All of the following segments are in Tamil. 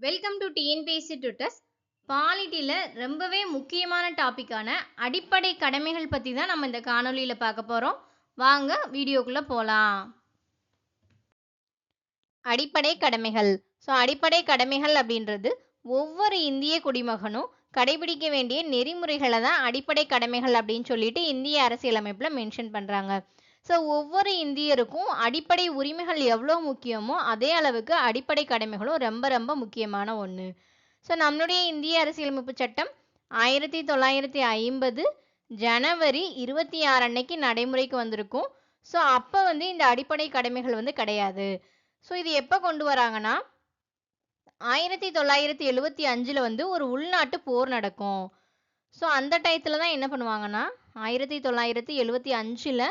வெல்கம் டு டிஎன்பிஎஸ்சி டுட்டஸ் பாலிட்டியில் ரொம்பவே முக்கியமான டாப்பிக்கான அடிப்படை கடமைகள் பற்றி தான் நம்ம இந்த காணொளியில் பார்க்க போகிறோம் வாங்க வீடியோக்குள்ளே போகலாம் அடிப்படை கடமைகள். ஸோ அடிப்படை கடமைகள் அப்படின்றது ஒவ்வொரு இந்திய குடிமகனும் கடைபிடிக்க வேண்டிய நெறிமுறைகளை தான் அடிப்படை கடமைகள் அப்படின்னு சொல்லிட்டு இந்திய அரசியலமைப்பில் மென்ஷன் பண்ணுறாங்க ஸோ ஒவ்வொரு இந்தியருக்கும் அடிப்படை உரிமைகள் எவ்வளோ முக்கியமோ அதே அளவுக்கு அடிப்படை கடமைகளும் ரொம்ப ரொம்ப முக்கியமான ஒன்று ஸோ நம்மளுடைய இந்திய அரசியலமைப்பு சட்டம் ஆயிரத்தி தொள்ளாயிரத்தி ஐம்பது ஜனவரி இருபத்தி ஆறு அன்னைக்கு நடைமுறைக்கு வந்திருக்கும். ஸோ அப்போ வந்து இந்த அடிப்படை கடமைகள் வந்து கிடையாது. ஸோ இது எப்போ கொண்டு வராங்கன்னா ஆயிரத்தி தொள்ளாயிரத்தி எழுவத்தி அஞ்சில் வந்து ஒரு உள்நாட்டு போர் நடக்கும். ஸோ அந்த டயத்தில் தான் என்ன பண்ணுவாங்கன்னா ஆயிரத்தி தொள்ளாயிரத்தி எழுவத்தி அஞ்சில்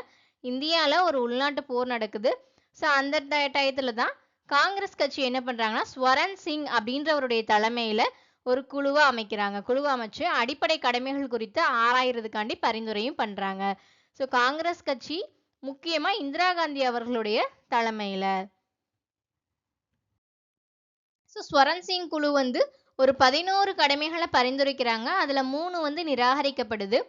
இந்தியாவில் ஒரு உள்நாட்டு போர் நடக்குது. ஸோ அந்த டய டயத்தில் தான் காங்கிரஸ் கட்சி என்ன பண்ணுறாங்கன்னா ஸ்வரன் சிங் அப்படின்றவருடைய தலைமையில் ஒரு குழுவை அமைக்கிறாங்க. குழுவை அமைச்சு அடிப்படை கடமைகள் குறித்து ஆராயிறதுக்காண்டி பரிந்துரையும் பண்ணுறாங்க ஸோ காங்கிரஸ் கட்சி முக்கியமாக இந்திரா காந்தி அவர்களுடைய தலைமையில். ஸோ ஸ்வரன் சிங் குழு வந்து ஒரு பதினோரு கடமைகளை பரிந்துரைக்கிறாங்க. அதில் மூணு வந்து நிராகரிக்கப்படுது.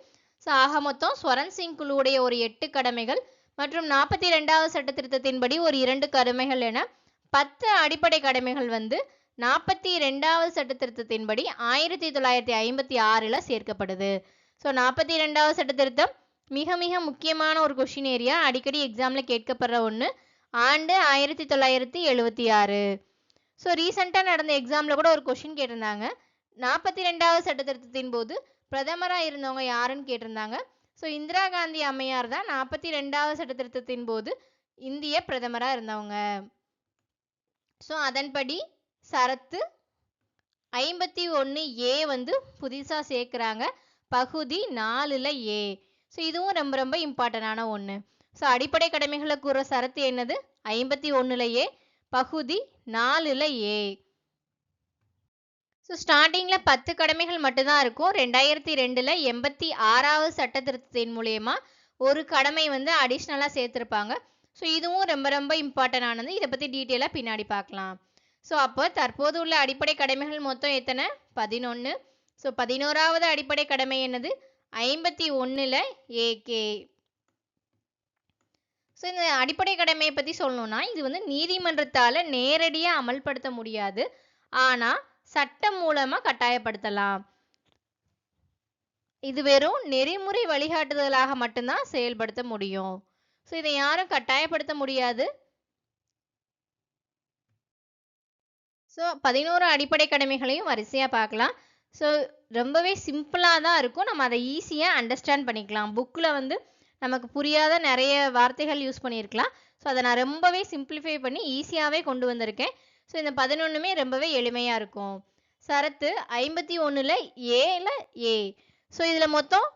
ஸோ ஆக மொத்தம் ஸ்வரன் சிங் குழுவுடைய ஒரு எட்டு கடமைகள் மற்றும் நாற்பத்தி ரெண்டாவது சட்ட திருத்தத்தின்படி ஒரு இரண்டு கடமைகள் என பத்து அடிப்படை கடமைகள் வந்து நாற்பத்தி ரெண்டாவது சட்ட திருத்தத்தின்படி ஆயிரத்தி தொள்ளாயிரத்தி ஐம்பத்தி ஆறில் சேர்க்கப்படுது. ஸோ நாற்பத்தி ரெண்டாவது சட்ட திருத்தம் மிக மிக முக்கியமான ஒரு கொஷின் ஏரியா அடிக்கடி எக்ஸாமில் கேட்கப்படுற ஒன்று ஆண்டு ஆயிரத்தி தொள்ளாயிரத்தி எழுபத்தி ஆறு. ஸோ ரீசெண்டாக நடந்த எக்ஸாமில் கூட ஒரு கொஷின் கேட்டிருந்தாங்க. நாற்பத்தி ரெண்டாவது சட்ட திருத்தத்தின் போது பிரதமராக இருந்தவங்க யாருன்னு கேட்டிருந்தாங்க. ஸோ இந்திரா காந்தி அம்மையார் தான் நாற்பத்தி ரெண்டாவது சட்ட திருத்தத்தின் போது இந்திய பிரதமராக இருந்தவங்க. ஸோ அதன்படி சரத்து ஐம்பத்தி ஒன்று ஏ வந்து புதுசாக சேர்க்குறாங்க. பகுதி நாலில் ஏ. ஸோ இதுவும் ரொம்ப ரொம்ப இம்பார்ட்டண்டான ஒன்று ஸோ அடிப்படை கடமைகளை கூற சரத்து என்னது? ஐம்பத்தி ஒன்றுல ஏ. பகுதி நாலில் ஏ. ஸோ ஸ்டார்டிங்கில் பத்து கடமைகள் மட்டும்தான் இருக்கும். ரெண்டாயிரத்தி ரெண்டில் எண்பத்தி ஆறாவது சட்ட திருத்தத்தின் மூலயமா ஒரு கடமை வந்து அடிஷ்னலாக சேர்த்துருப்பாங்க. ஸோ இதுவும் ரொம்ப ரொம்ப இம்பார்ட்டன்ட் ஆனது. இதை பற்றி டீட்டெயிலாக பின்னாடி பார்க்கலாம். ஸோ அப்போ தற்போது உள்ள அடிப்படை கடமைகள் மொத்தம் எத்தனை? பதினொன்று ஸோ பதினோராவது அடிப்படை கடமை என்னது? ஐம்பத்தி ஒன்றில் ஏகே ஸோ இந்த அடிப்படை கடமையை பற்றி சொல்லணும்னா இது வந்து நீதிமன்றத்தால் நேரடியாக அமல்படுத்த முடியாது. ஆனால் சட்டம் மூலமா கட்டாயப்படுத்தலாம். இது வெறும் நெறிமுறை வழிகாட்டுதலாக மட்டும்தான் செயல்படுத்த முடியும். ஸோ இதை யாரும் கட்டாயப்படுத்த முடியாது. ஸோ பதினோரு அடிப்படை கடமைகளையும் வரிசையாக பார்க்கலாம். ஸோ ரொம்பவே சிம்பிளாக தான் இருக்கும். நம்ம அதை ஈஸியாக அண்டர்ஸ்டாண்ட் பண்ணிக்கலாம். புக்கில் வந்து நமக்கு புரியாத நிறைய வார்த்தைகள் யூஸ் பண்ணியிருக்கலாம். ஸோ அதை நான் ரொம்பவே சிம்பிளிஃபை பண்ணி ஈஸியாகவே கொண்டு வந்திருக்கேன். ஸோ இந்த பதினொன்றுமே ரொம்பவே எளிமையாக இருக்கும். சரத்து ஐம்பத்தி ஒன்றில் ஏல ஏ ஸோ இதில் மொத்தம்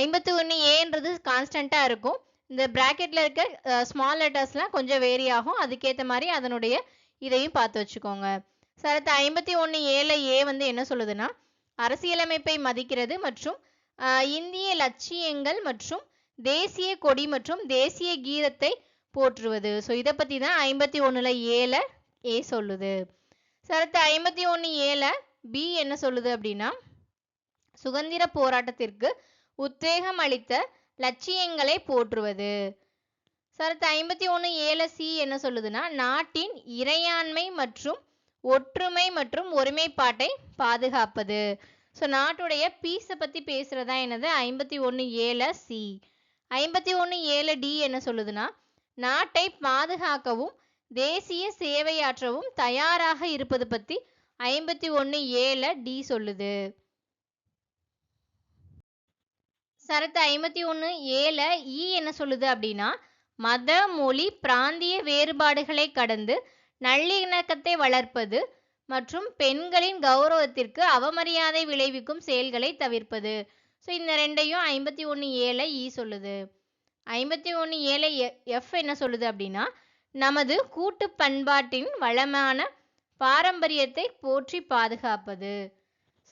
ஐம்பத்தி ஒன்று ஏன்றது கான்ஸ்டண்ட்டாக இருக்கும். இந்த ப்ராக்கெட்டில் இருக்க ஸ்மால் லெட்டர்ஸ்லாம் கொஞ்சம் வேரி ஆகும். அதுக்கேற்ற மாதிரி அதனுடைய இதையும் பார்த்து வச்சுக்கோங்க. சரத்து ஐம்பத்தி ஒன்று ஏல ஏ வந்து என்ன சொல்லுதுன்னா அரசியலமைப்பை மதிக்கிறது மற்றும் இந்திய லட்சியங்கள் மற்றும் தேசிய கொடி மற்றும் தேசிய கீதத்தை போற்றுவது. ஸோ இதை பற்றி தான் ஐம்பத்தி ஒன்றில் ஏழை ஏ சொல்லுது. சரத்து ஐம்பத்தி ஒன்று ஏல பி என்ன சொல்லுது அப்படின்னா சுதந்திர போராட்டத்திற்கு உத்வேகம் அளித்த லட்சியங்களை போற்றுவது. சரத்து ஐம்பத்தி ஒன்று ஏல சி என்ன சொல்லுதுன்னா நாட்டின் இறையாண்மை மற்றும் ஒற்றுமை மற்றும் ஒருமைப்பாட்டை பாதுகாப்பது. ஸோ நாட்டுடைய பீஸை பற்றி பேசுகிறதா என்னது? ஐம்பத்தி ஒன்று ஏல சி ஐம்பத்தி ஒன்று ஏழு டி என்ன சொல்லுதுன்னா நாட்டை பாதுகாக்கவும் தேசிய சேவையாற்றவும் தயாராக இருப்பது பற்றி ஐம்பத்தி ஒன்று ஏழு டி சொல்லுது. சரத்து ஐம்பத்தி ஒன்று ஏழு இ என்ன சொல்லுது அப்படின்னா மத மொழி பிராந்திய வேறுபாடுகளை கடந்து நல்லிணக்கத்தை வளர்ப்பது மற்றும் பெண்களின் கௌரவத்திற்கு அவமரியாதை விளைவிக்கும் செயல்களை தவிர்ப்பது. ஸோ இந்த ரெண்டையும் ஐம்பத்தி ஒன்று ஏழை இ சொல்லுது. ஐம்பத்தி ஒன்று ஏழை எஃப் என்ன சொல்லுது அப்படின்னா நமது கூட்டு பண்பாட்டின் வளமான பாரம்பரியத்தை போற்றி பாதுகாப்பது.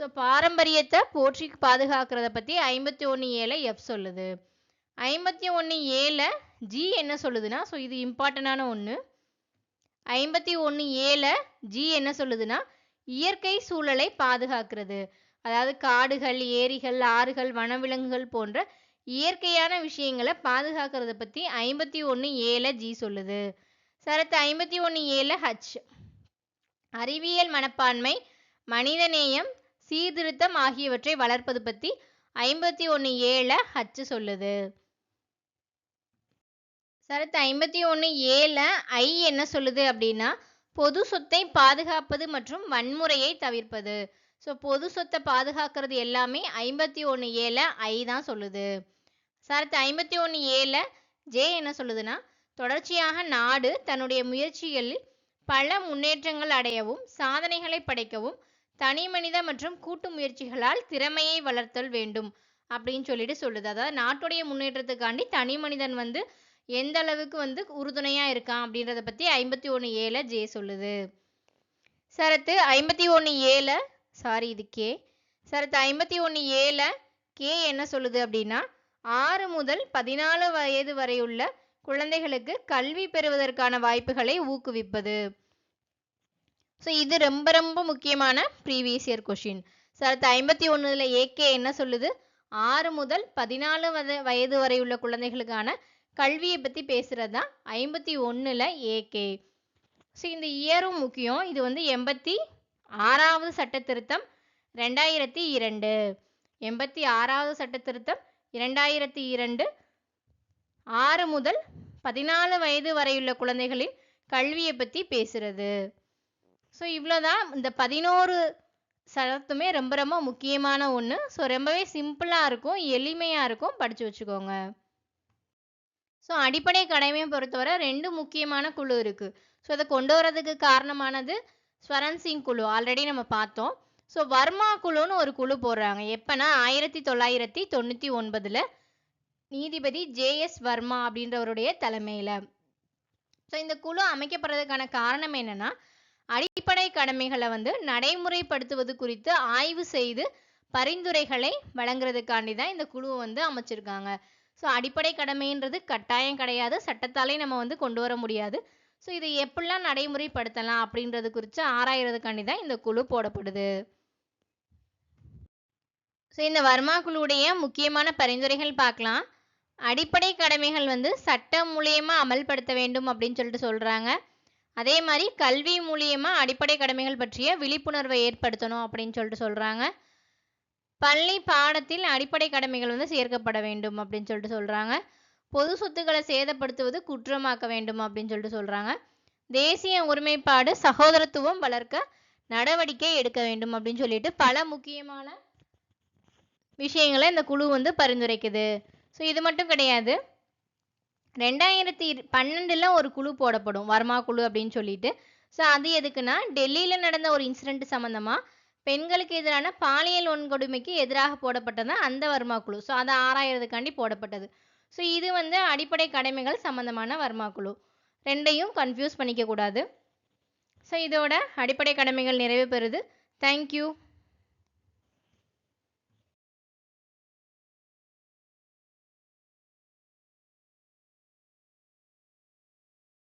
ஸோ பாரம்பரியத்தை போற்றி பாதுகாக்கிறத பற்றி ஐம்பத்தி ஒன்று ஏழை எஃப் சொல்லுது. ஐம்பத்தி ஒன்று ஏழை ஜி என்ன சொல்லுதுன்னா ஸோ இது இம்பார்ட்டண்டான ஒன்று ஐம்பத்தி ஒன்று ஏழை ஜி என்ன சொல்லுதுன்னா இயற்கை சூழலை பாதுகாக்கிறது. அதாவது காடுகள் ஏரிகள் ஆறுகள் வனவிலங்குகள் போன்ற இயற்கையான விஷயங்களை பாதுகாக்கிறத பற்றி ஐம்பத்தி ஒன்று ஏழை ஜி சொல்லுது. சரத்து ஐம்பத்தி ஒன்று ஏல ஹச் அறிவியல் மனப்பான்மை மனிதநேயம் சீர்திருத்தம் ஆகியவற்றை வளர்ப்பது பற்றி ஐம்பத்தி ஒன்று ஏழ ஹச் சொல்லுது. சரத்து ஐம்பத்தி ஒன்று ஏழ ஐ என்ன சொல்லுது அப்படின்னா பொது சொத்தை பாதுகாப்பது மற்றும் வன்முறையை தவிர்ப்பது. ஸோ பொது சொத்தை பாதுகாக்கிறது எல்லாமே ஐம்பத்தி ஒன்று ஏழ ஐ தான் சொல்லுது. சரத்து ஐம்பத்தி ஒன்று ஏழ ஜே என்ன சொல்லுதுன்னா தொடர்ச்சியாக நாடு தன்னுடைய முயற்சிகளில் பல முன்னேற்றங்கள் அடையவும் சாதனைகளை படைக்கவும் தனி மனித மற்றும் கூட்டு முயற்சிகளால் திறமையை வளர்த்தல் வேண்டும் அப்படின்னு சொல்லிட்டு சொல்லுது. அதாவது நாட்டுடைய முன்னேற்றத்துக்காண்டி தனி மனிதன் வந்து எந்த அளவுக்கு வந்து உறுதுணையாக இருக்கான் அப்படின்றத பற்றி ஐம்பத்தி ஒன்று ஏழை ஜே சொல்லுது. சரத்து ஐம்பத்தி ஒன்று ஏழை சாரி இது கே. சரத்து ஐம்பத்தி ஒன்று ஏழை கே என்ன சொல்லுது அப்படின்னா ஆறு முதல் பதினாலு வயது வரையுள்ள குழந்தைகளுக்கு கல்வி பெறுவதற்கான வாய்ப்புகளை ஊக்குவிப்பது. ஸோ இது ரொம்ப ரொம்ப முக்கியமான ப்ரீவியஸ் இயர் கொஷின் சரத்து ஐம்பத்தி ஒன்றில் ஏகே என்ன சொல்லுது? ஆறு முதல் பதினாலு வத வயது வரை உள்ள குழந்தைகளுக்கான கல்வியை பற்றி பேசுகிறது தான் ஐம்பத்தி ஒன்றில் ஏகே ஸோ இந்த இயரும் முக்கியம். இது வந்து எண்பத்தி ஆறாவது சட்ட திருத்தம் ரெண்டாயிரத்தி இரண்டு. எண்பத்தி ஆறாவது சட்ட திருத்தம் இரண்டாயிரத்தி இரண்டு ஆறு முதல் பதினாலு வயது வரையுள்ள குழந்தைகளின் கல்வியை பற்றி பேசுகிறது ஸோ இவ்வளோதான் இந்த பதினோரு சரத்துமே ரொம்ப ரொம்ப முக்கியமான ஒன்று ஸோ ரொம்பவே சிம்பிளாக இருக்கும் எளிமையாக இருக்கும். படித்து வச்சுக்கோங்க. ஸோ அடிப்படை கடமையை பொறுத்தவரை ரெண்டு முக்கியமான குழு இருக்குது ஸோ அதை கொண்டு வரதுக்கு காரணமானது ஸ்வரன் சிங் குழு. ஆல்ரெடி நம்ம பார்த்தோம். ஸோ வர்மா குழுன்னு ஒரு குழு போடுறாங்க. எப்போனா ஆயிரத்தி தொள்ளாயிரத்தி தொண்ணூற்றி ஒன்பதில் நீதிபதி ஜே எஸ் வர்மா அப்படின்றவருடைய தலைமையில். ஸோ இந்த குழு அமைக்கப்படுறதுக்கான காரணம் என்னன்னா அடிப்படை கடமைகளை வந்து நடைமுறைப்படுத்துவது குறித்து ஆய்வு செய்து பரிந்துரைகளை வழங்குறதுக்காண்டி தான் இந்த குழுவை வந்து அமைச்சிருக்காங்க. ஸோ அடிப்படை கடமைன்றது கட்டாயம் கிடையாது. சட்டத்தாலே நம்ம வந்து கொண்டு வர முடியாது. ஸோ இதை எப்படிலாம் நடைமுறைப்படுத்தலாம் அப்படின்றது குறித்து ஆராயறதுக்காண்டி தான் இந்த குழு போடப்படுது. ஸோ இந்த வர்மா குழுவுடைய முக்கியமான பரிந்துரைகள் பார்க்கலாம். அடிப்படை கடமைகள் வந்து சட்டம் மூலியமாக அமல்படுத்த வேண்டும் அப்படின்னு சொல்லிட்டு சொல்கிறாங்க அதே மாதிரி கல்வி மூலியமா அடிப்படை கடமைகள் பற்றிய விழிப்புணர்வை ஏற்படுத்தணும் அப்படின்னு சொல்லிட்டு சொல்கிறாங்க பள்ளி பாடத்தில் அடிப்படை கடமைகள் வந்து சேர்க்கப்பட வேண்டும் அப்படின்னு சொல்லிட்டு சொல்கிறாங்க பொது சொத்துக்களை சேதப்படுத்துவது குற்றமாக்க வேண்டும் அப்படின்னு சொல்லிட்டு சொல்கிறாங்க தேசிய ஒருமைப்பாடு சகோதரத்துவம் வளர்க்க நடவடிக்கை எடுக்க வேண்டும் அப்படின்னு சொல்லிட்டு பல முக்கியமான விஷயங்களை இந்த குழு வந்து பரிந்துரைக்குது. ஸோ இது மட்டும் கிடையாது. ரெண்டாயிரத்தி பன்னெண்டில் ஒரு குழு போடப்படும். வர்மா குழு அப்படின்னு சொல்லிட்டு. ஸோ அது எதுக்குன்னா டெல்லியில் நடந்த ஒரு இன்சிடெண்ட் சம்மந்தமாக பெண்களுக்கு எதிரான பாலியல் வன்கொடுமைக்கு எதிராக போடப்பட்டது அந்த வர்மா குழு. ஸோ அதை ஆராயறதுக்காண்டி போடப்பட்டது. ஸோ இது வந்து அடிப்படை கடமைகள் சம்மந்தமான வர்மா குழு. ரெண்டையும் கன்ஃபியூஸ் பண்ணிக்கக்கூடாது ஸோ இதோட அடிப்படை கடமைகள் நிறைவு பெறுது. தேங்க்யூ